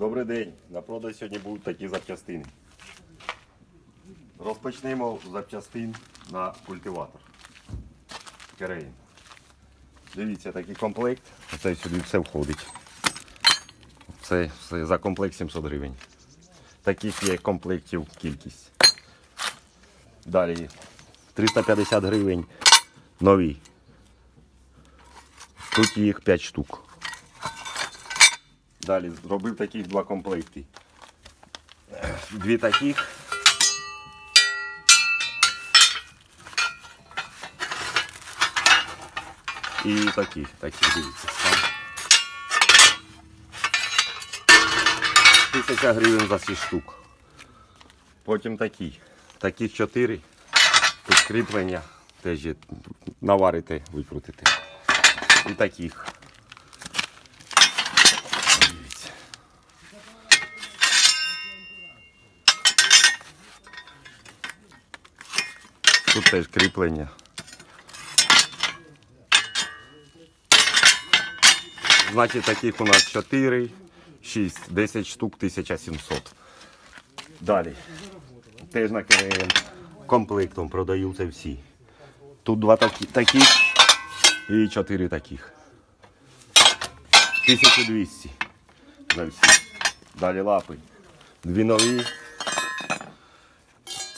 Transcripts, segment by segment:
Добрий день. На продаж сьогодні будуть такі запчастини. Розпочнемо запчастин на культиватор. Керейн. Дивіться, такий комплект. Це сюди все входить. Це все за комплект 700 гривень. Таких є комплектів кількість. Далі 350 гривень нові. Тут їх 5 штук. Далі зробив таких два комплекти. Дві таких. І такі, такі, дивіться. Тисяча гривень за 6 штук. Потім такі. Таких 4. Тут. Теж є. наварити, викрутити. І таких. Тут теж кріплення. Значить, таких у нас 4, 6, 10 штук, 1700. Далі. Теж на КРМ комплектом продаються всі. Тут два такі, таких і 4 таких. 1200 за всі. Далі лапи. Дві нові.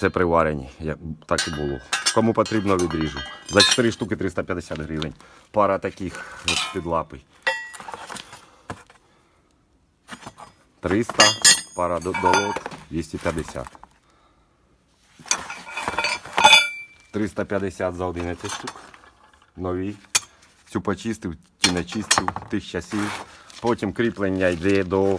Це приварені, як так і було. Кому потрібно, відріжу. За 4 штуки 350 гривень. Пара таких от під лапи. 300, пара до- долот 250. 350 за 11 штук. Нові. Цю почистив, ті не чистив, тих часів. Потім кріплення йде до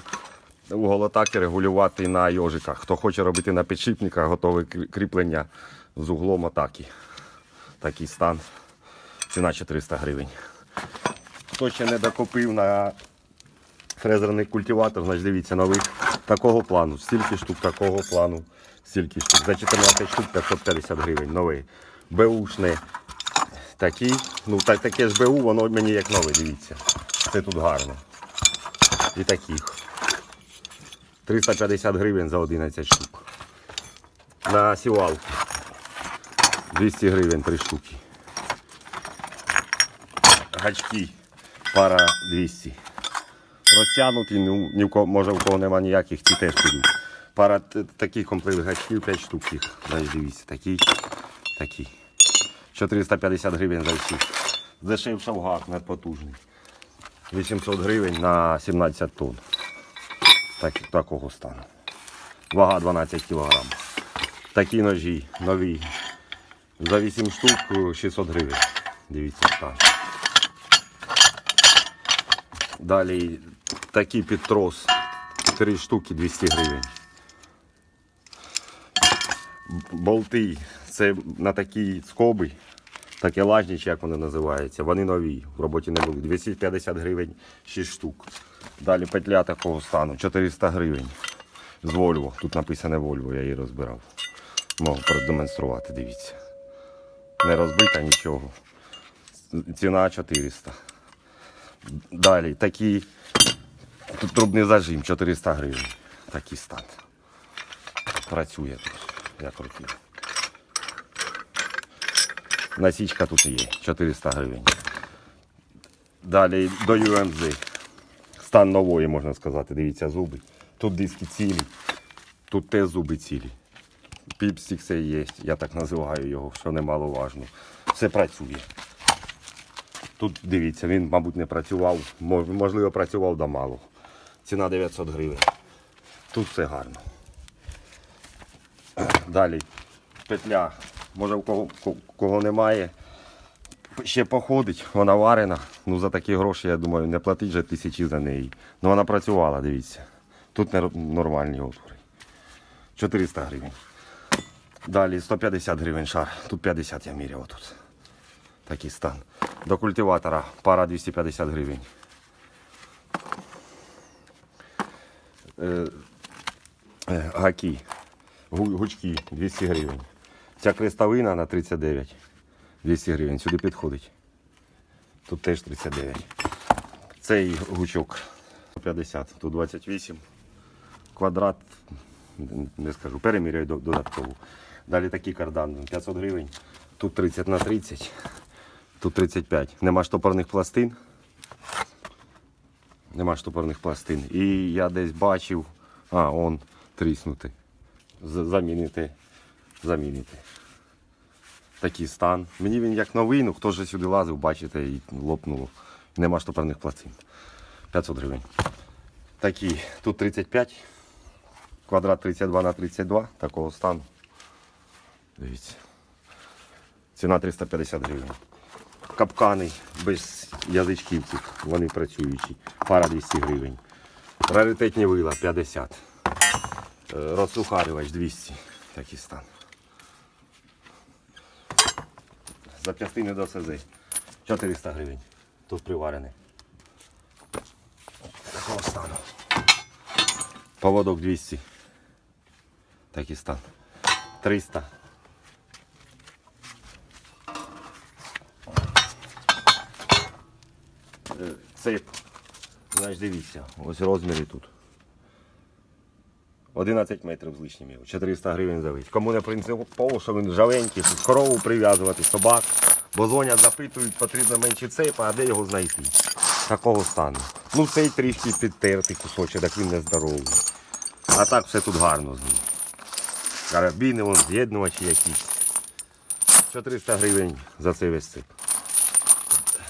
уголотаки регулювати на йожиках. Хто хоче робити на підшипниках, готове кріплення з углом атаки. Такий стан. Ціна 400 гривень. Хто ще не докупив на фрезерний культиватор, значить дивіться нових такого плану. Стільки штук такого плану, стільки штук. За 14 штук 550 гривень. Новий. Беушне такі. Ну, так, таке ж БУ, воно мені як нове, дивіться. Це тут гарно. І таких. 350 гривень за 11 штук. На сівалку. 200 гривень 3 штуки. Гачки. Пара 200 розтягнуті, ну, ні в кого, може в кого нема ніяких, ці теж підуть. Пара таких комплект гачків, 5 штук їх. Значить, дивіться, такі, такі. 450 гривень за всі. Дешевшав гак надпотужний. 800 гривень на 17 тонн. Так, такого стану. Вага 12 кг. Такі ножі нові. За 8 штук 600 гривень. Дивіться стан. Далі такий підтрос. 3 штуки 200 гривень. Болти це на такі скоби, такі лажничі, як вони називаються. Вони нові, в роботі не були. 250 гривень 6 штук. Далі петля такого стану, 400 гривень. З Volvo. Тут написане Volvo, я її розбирав. Можу продемонструвати, дивіться. Не розбита нічого. Ціна 400. Далі такий тут трубний зажим 400 гривень. Такий стан. Працює тут, як крутив. Насічка тут є, 400 гривень. Далі до UMZ. Стан нової, можна сказати. Дивіться, зуби. Тут диски цілі, тут теж зуби цілі. Піпстик це є, я так називаю його, що немаловажно. Все працює. Тут дивіться, він, мабуть, не працював, можливо, працював да мало. Ціна 900 гривень. Тут все гарно. Далі петля, може в кого, кого немає. Ще походить, вона варена. Ну за такі гроші, я думаю, не платить вже тисячі за неї. Ну вона працювала, дивіться. Тут нормальні отвори. 400 гривень. Далі 150 гривень шар. Тут 50 я міряв тут. Такий стан. До культиватора пара 250 гривень. Е, е, гаки. Гучки 200 гривень. Ця крестовина на 39. 200 гривень. Сюди підходить. Тут теж 39. Цей гучок 50, тут 28. квадрат, не скажу, переміряю до- додатково. Далі такий кардан 500 гривень. Тут 30 на 30, тут 35. Нема штопорних пластин. Нема штопорних пластин. І я десь бачив, а, он тріснути. Замінити. Замінити. Такий стан. Мені він як новий, ну хто ж сюди лазив, бачите, і лопнуло. Нема штопорних пластин. 500 гривень. Такі, тут 35, квадрат 32 на 32, такого стану. Дивіться. Ціна 350 гривень. Капкани без язичківців, вони працюючі. Пара 200 гривень. Раритетні вила 50. Е, Розсухарювач 200. Такий стан. Запчастини до СЗ 400 гривень. Тут приварений. Такого стану. Поводок 200. Такий стан. 300. Е, Цеп. Значить, дивіться, ось розміри тут. 11 метрів з лишнім його, 400 гривень за весь. Кому не принципово, що він жавенький, щоб корову прив'язувати, собак. Бо дзвонять, запитують, потрібно менше цепа, а де його знайти? Такого стану. Ну цей трішки підтертий кусочок, так він не здоровий. А так все тут гарно з ним. Карабіни, вон, з'єднувачі якісь. 400 гривень за цей весь цеп.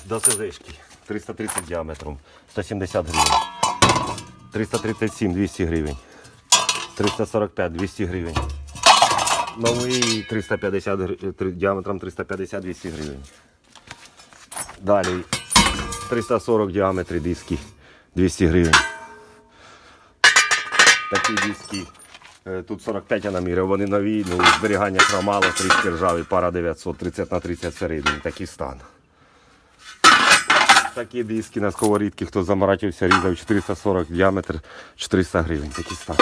До СЗшки. 330 діаметром. 170 гривень. 337 200 гривень. 345 200 гривень. Новий 350 гри- діаметром 350-200 гривень. Далі 340 діаметри диски 200 гривень. Такі диски. е, Тут 45 я наміряв, вони нові, ну зберігання хромало, трішки ржаві, пара 900, 30 на 30 середній, такий стан. Такі диски на сковорідки, хто замаратився, різав 440 діаметр, 400 гривень, такий стан.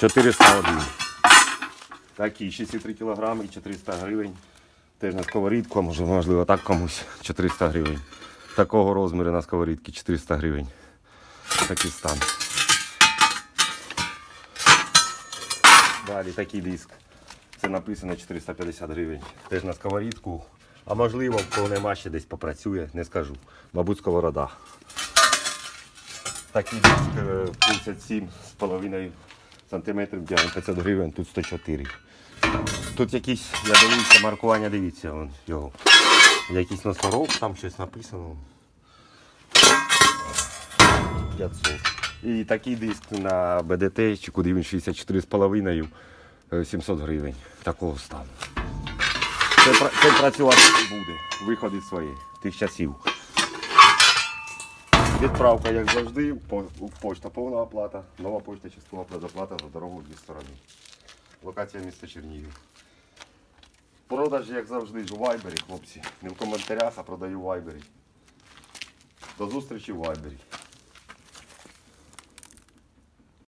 401. Такі 63 кг і 400 гривень. Теж на сковорідку, може, можливо, так комусь 400 гривень. Такого розміру на сковорідки 400 гривень. Такий стан. Далі такий диск. Це написано 450 гривень. Теж на сковорідку. А можливо, кого нема ще десь попрацює, не скажу. Мабуть, сковорода. Такий диск е, 57,5 см, діаметр 500 гривень, тут 104. Тут якісь, я дивився, маркування, дивіться, вон його. Якийсь носорог, там щось написано. 500. І такий диск на БДТ, чи куди він 64,5, е, 700 гривень. Такого стану. Це, це працювати буде. Виходить своє, тих часів. Відправка, як завжди, пошта повна оплата, нова почта часткова предоплата за дорогу в дві сторони. Локація міста Чернігів. Продаж, як завжди, у Вайбері, хлопці. Не в коментарях, а продаю в Вайбері. До зустрічі в Вайбері.